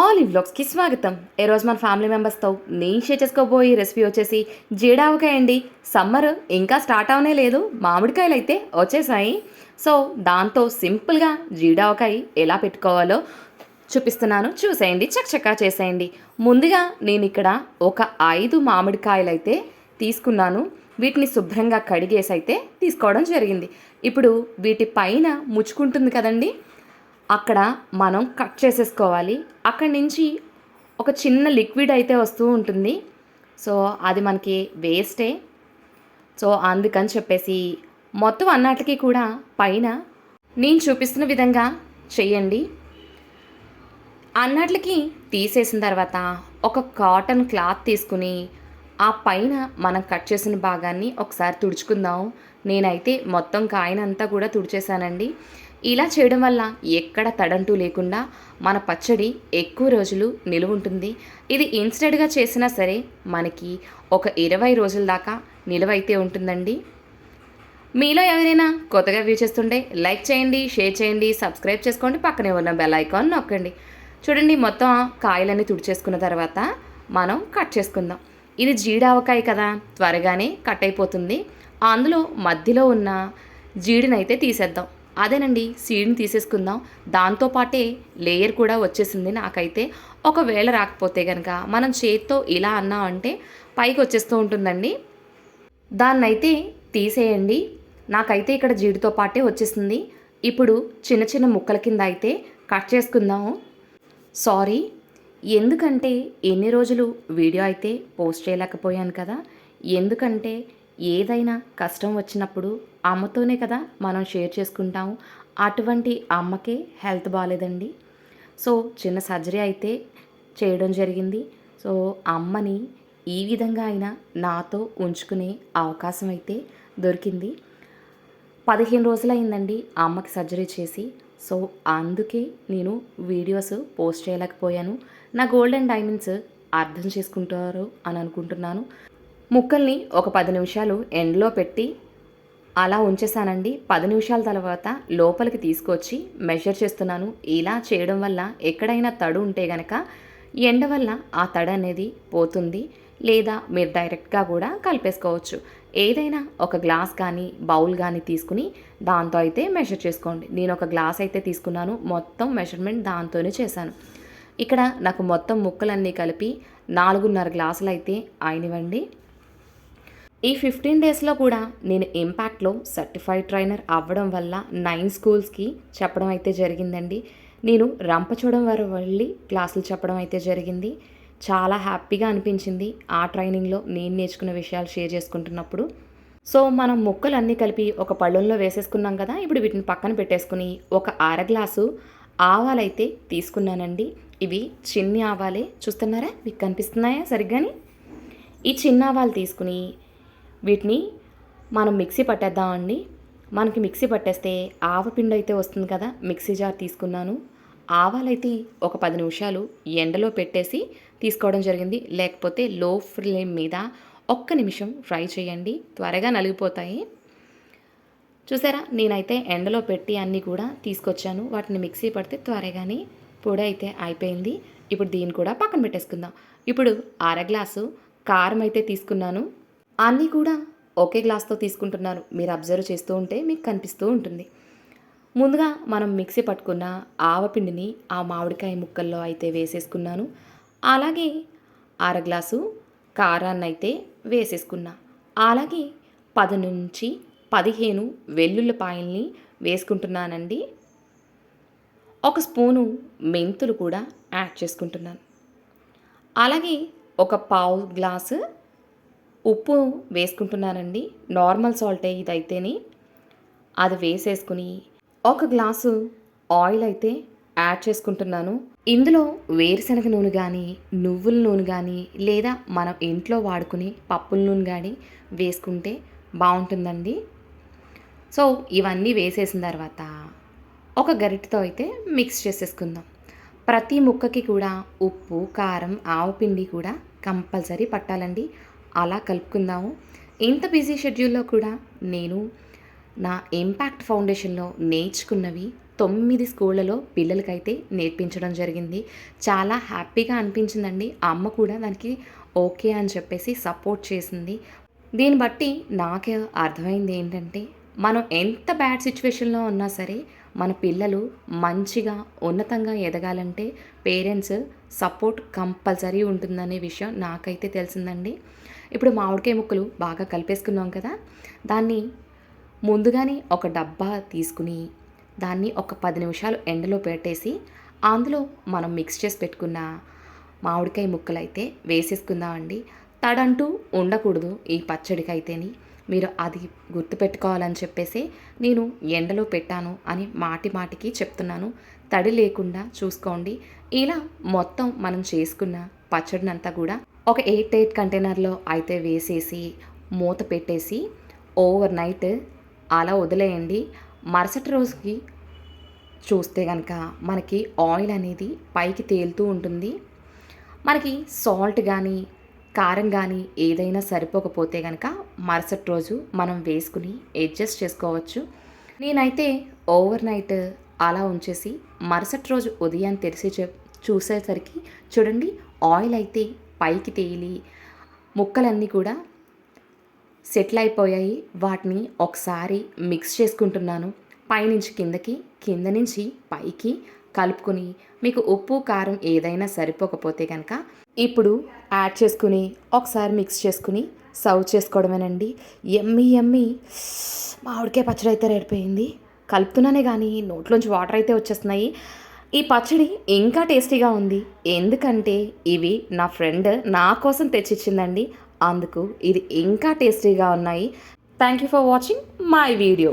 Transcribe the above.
Olive ఈ వ్లాగ్స్కి స్వాగతం. ఈరోజు రోజు మన ఫ్యామిలీ మెంబర్స్తో నేను షేర్ చేసుకోబోయే రెసిపీ వచ్చేసి జీడావకాయ అండి సమ్మర్ ఇంకా స్టార్ట్ అవనే లేదు మామిడికాయలు అయితే వచ్చేసాయి. సో దాంతో సింపుల్గా జీడావకాయ ఎలా పెట్టుకోవాలో చూపిస్తున్నాను. చూసేయండి చక్కచక్కా చేసేయండి. ముందుగా నేను ఇక్కడ ఒక ఐదు మామిడికాయలు అయితే తీసుకున్నాను. వీటిని శుభ్రంగా కడిగేసి అయితే తీసుకోవడం జరిగింది. ఇప్పుడు వీటి పైన ముచ్చుకుంటుంది కదండి అక్కడ మనం కట్ చేసేసుకోవాలి. అక్కడి నుంచి ఒక చిన్న లిక్విడ్ అయితే వస్తూ ఉంటుంది. సో అది మనకి వేస్టే. సో అందుకని చెప్పేసి మొత్తం అన్నిటికీ కూడా పైన నేను చూపిస్తున్న విధంగా చెయ్యండి అన్నట్లకి తీసేసిన తర్వాత ఒక కాటన్ క్లాత్ తీసుకుని ఆ పైన మనం కట్ చేసిన భాగాన్ని ఒకసారి తుడుచుకుందాం. నేనైతే మొత్తం కాయనంతా కూడా తుడిచేసానండి ఇలా చేయడం వల్ల ఎక్కడ తడంటూ లేకుండా మన పచ్చడి ఎక్కువ రోజులు నిలువుంటుంది ఇది ఇన్స్టెంట్గా చేసినా సరే మనకి ఒక ఇరవై రోజుల దాకా నిలువైతే ఉంటుందండి. మీలో ఎవరైనా కొత్తగా వ్యూ చేస్తుంటే లైక్ చేయండి షేర్ చేయండి సబ్స్క్రైబ్ చేసుకోండి పక్కనే ఉన్న బెల్ ఐకాన్ నొక్కండి. చూడండి మొత్తం కాయలన్నీ తుడిచేసుకున్న తర్వాత మనం కట్ చేసుకుందాం. ఇది జీడావకాయ కదా త్వరగానే కట్ అయిపోతుంది. అందులో మధ్యలో ఉన్న జీడినైతే తీసేద్దాం. అదేనండి సీడ్ని తీసేసుకుందాం. దాంతోపాటే లేయర్ కూడా వచ్చేసింది నాకైతే. ఒకవేళ రాకపోతే కనుక మనం చేత్తో ఇలా అన్నాం అంటే పైకి వచ్చేస్తూ ఉంటుందండి. దాన్నైతే తీసేయండి. నాకైతే ఇక్కడ జీడితో పాటే వచ్చేసింది. ఇప్పుడు చిన్న చిన్న ముక్కల కింద అయితే కట్ చేసుకుందాము. సారీ ఎందుకంటే ఎన్ని రోజులు వీడియో అయితే పోస్ట్ చేయలేకపోయాను కదా. ఎందుకంటే ఏదైనా కష్టం వచ్చినప్పుడు అమ్మతోనే కదా మనం షేర్ చేసుకుంటాము అటువంటి అమ్మకే హెల్త్ బాగాలేదండి సో చిన్న సర్జరీ అయితే చేయడం జరిగింది. సో అమ్మని ఈ విధంగా అయినా నాతో ఉంచుకునే అవకాశం అయితే దొరికింది. పదిహేను రోజులైందండి అమ్మకి సర్జరీ చేసి. సో అందుకే నేను వీడియోస్ పోస్ట్ చేయలేకపోయాను. నా గోల్డ్ అండ్ డైమండ్స్ అర్థం చేసుకుంటారు అని అనుకుంటున్నాను. ముక్కల్ని ఒక పది నిమిషాలు ఎండలో పెట్టి అలా ఉంచేసానండి. పది నిమిషాల తర్వాత లోపలికి తీసుకొచ్చి మెజర్ చేస్తున్నాను. ఇలా చేయడం వల్ల ఎక్కడైనా తడు ఉంటే గనక ఎండ వల్ల ఆ తడి అనేది పోతుంది లేదా మీరు డైరెక్ట్గా కూడా కలిపేసుకోవచ్చు. ఏదైనా ఒక గ్లాస్ కానీ బౌల్ కానీ తీసుకుని దాంతో అయితే మెషర్ చేసుకోండి. నేను ఒక గ్లాస్ అయితే తీసుకున్నాను. మొత్తం మెషర్మెంట్ దాంతోనే చేశాను. ఇక్కడ నాకు మొత్తం ముక్కలన్నీ కలిపి నాలుగున్నర గ్లాసులు అయితే అయినవండి ఈ ఫిఫ్టీన్ డేస్లో కూడా నేను ఇంపాక్ట్లో సర్టిఫైడ్ ట్రైనర్ అవ్వడం వల్ల నైన్ స్కూల్స్కి చెప్పడం అయితే జరిగిందండి. నేను రంపచూడం వారు వెళ్ళి క్లాసులు చెప్పడం అయితే జరిగింది. చాలా హ్యాపీగా అనిపించింది ఆ ట్రైనింగ్లో నేను నేర్చుకున్న విషయాలు షేర్ చేసుకుంటున్నప్పుడు. సో మనం ముక్కలు అన్నీ కలిపి ఒక పళ్ళెంలో వేసేసుకున్నాం కదా ఇప్పుడు వీటిని పక్కన పెట్టేసుకుని ఒక అర గ్లాసు ఆవాలైతే తీసుకున్నానండి. ఇవి చిన్ని ఆవాలే. చూస్తున్నారా? మీకు కనిపిస్తున్నాయా సరిగ్గాని? ఈ చిన్న ఆవాలు తీసుకుని వీటిని మనం మిక్సీ పట్టేద్దామండి మనకి మిక్సీ పట్టేస్తే ఆవపిండి అయితే వస్తుంది కదా మిక్సీ జార్ తీసుకున్నాను. ఆవాలైతే ఒక పది నిమిషాలు ఎండలో పెట్టేసి తీసుకోవడం జరిగింది. లేకపోతే లో ఫ్లేమ్ మీద ఒక్క నిమిషం ఫ్రై చేయండి. త్వరగా నలిగిపోతాయి. చూసారా? నేనైతే ఎండలో పెట్టి అన్నీ కూడా తీసుకొచ్చాను. వాటిని మిక్సీ పడితే త్వరగానే పొడి అయితే అయిపోయింది. ఇప్పుడు దీన్ని కూడా పక్కన పెట్టేసుకుందాం. ఇప్పుడు అర గ్లాసు కారం అయితే తీసుకున్నాను. అన్నీ కూడా ఒకే గ్లాస్తో తీసుకుంటున్నాను మీరు అబ్జర్వ్ చేస్తూ ఉంటే మీకు కనిపిస్తూ ఉంటుంది. ముందుగా మనం మిక్సీ పట్టుకున్న ఆవపిండిని ఆ మామిడికాయ ముక్కల్లో అయితే వేసేసుకున్నాను. అలాగే అర గ్లాసు కారాన్ని అయితే వేసేసుకున్నా. అలాగే పది నుంచి పదిహేను వెల్లుల్లిపాయల్ని వేసుకుంటున్నానండి. ఒక స్పూను మెంతులు కూడా యాడ్ చేసుకుంటున్నాను. అలాగే ఒక పావు గ్లాసు ఉప్పు వేసుకుంటున్నానండి. నార్మల్ సాల్టే ఇదైతేనే. అది వేసేసుకుని ఒక గ్లాసు ఆయిల్ అయితే యాడ్ చేసుకుంటున్నాను. ఇందులో వేరుశనగ నూనె కానీ నువ్వుల నూనె కానీ లేదా మనం ఇంట్లో వాడుకునే పప్పుల నూనె కానీ వేసుకుంటే బాగుంటుందండి. సో ఇవన్నీ వేసేసిన తర్వాత ఒక గరిటతో అయితే మిక్స్ చేసేసుకుందాం. ప్రతి ముక్కకి కూడా ఉప్పు కారం ఆవపిండి కూడా కంపల్సరీ పట్టాలండి. అలా కలుపుకుందాము. ఇంత బిజీ షెడ్యూల్లో కూడా నేను నా ఇంపాక్ట్ ఫౌండేషన్లో నేర్చుకున్నవి తొమ్మిది స్కూళ్ళలో పిల్లలకైతే నేర్పించడం జరిగింది. చాలా హ్యాపీగా అనిపించిందండి. అమ్మ కూడా దానికి ఓకే అని చెప్పేసి సపోర్ట్ చేసింది. దీన్ని బట్టి నాకు అర్థమైంది ఏంటంటే మనం ఎంత బ్యాడ్ సిచ్యువేషన్లో ఉన్నా సరే మన పిల్లలు మంచిగా ఉన్నతంగా ఎదగాలంటే పేరెంట్స్ సపోర్ట్ కంపల్సరీ ఉంటుందనే విషయం నాకైతే తెలిసిందండి. ఇప్పుడు మామిడికాయ ముక్కలు బాగా కలిపేసుకున్నాం కదా దాన్ని ముందుగానే ఒక డబ్బా తీసుకుని దాన్ని ఒక పది నిమిషాలు ఎండలో పెట్టేసి అందులో మనం మిక్స్ చేసి పెట్టుకున్న మామిడికాయ ముక్కలు అయితే వేసేసుకుందామండి. తడంటూ ఉండకూడదు ఈ పచ్చడికి అయితేని మీరు అది గుర్తుపెట్టుకోవాలని చెప్పేసి నేను ఎండలో పెట్టాను అని మాటి మాటికి చెప్తున్నాను. తడి లేకుండా చూసుకోండి. ఇలా మొత్తం మనం చేసుకున్న పచ్చడినంతా కూడా ఒక ఎయిట్ ఎయిట్ కంటైనర్లో అయితే వేసేసి మూత పెట్టేసి ఓవర్ నైట్ అలా వదిలేయండి. మరుసటి రోజుకి చూస్తే కనుక మనకి ఆయిల్ అనేది పైకి తేలుతూ ఉంటుంది. మనకి సాల్ట్ కానీ కారం కానీ ఏదైనా సరిపోకపోతే కనుక మరుసటి రోజు మనం వేసుకుని అడ్జస్ట్ చేసుకోవచ్చు. నేనైతే ఓవర్ నైట్ అలా ఉంచేసి మరుసటి రోజు ఉదయం తెరిసి చూసేసరికి చూడండి ఆయిల్ అయితే పైకి తేలి ముక్కలన్నీ కూడా సెటిల్ అయిపోయాయి. వాటిని ఒకసారి మిక్స్ చేసుకుంటున్నాను. పైనుంచి కిందకి కింద నుంచి పైకి కలుపుకొని మీకు ఉప్పు కారం ఏదైనా సరిపోకపోతే కనుక ఇప్పుడు యాడ్ చేసుకుని ఒకసారి మిక్స్ చేసుకుని సర్వ్ చేసుకోవడమేనండి. ఎమ్మి ఎమ్మి. మామిడికాయ పచ్చడి అయితే రెడిపోయింది. కలుపుతున్నానే కానీ నోట్లోంచి వాటర్ అయితే వచ్చేస్తున్నాయి. ఈ పచ్చడి ఇంకా టేస్టీగా ఉంది. ఎందుకంటే ఇవి నా ఫ్రెండ్ నా కోసం తెచ్చిచ్చిందండి. అందుకు ఇది ఇంకా టేస్టీగా ఉన్నాయి. Thank you for watching my video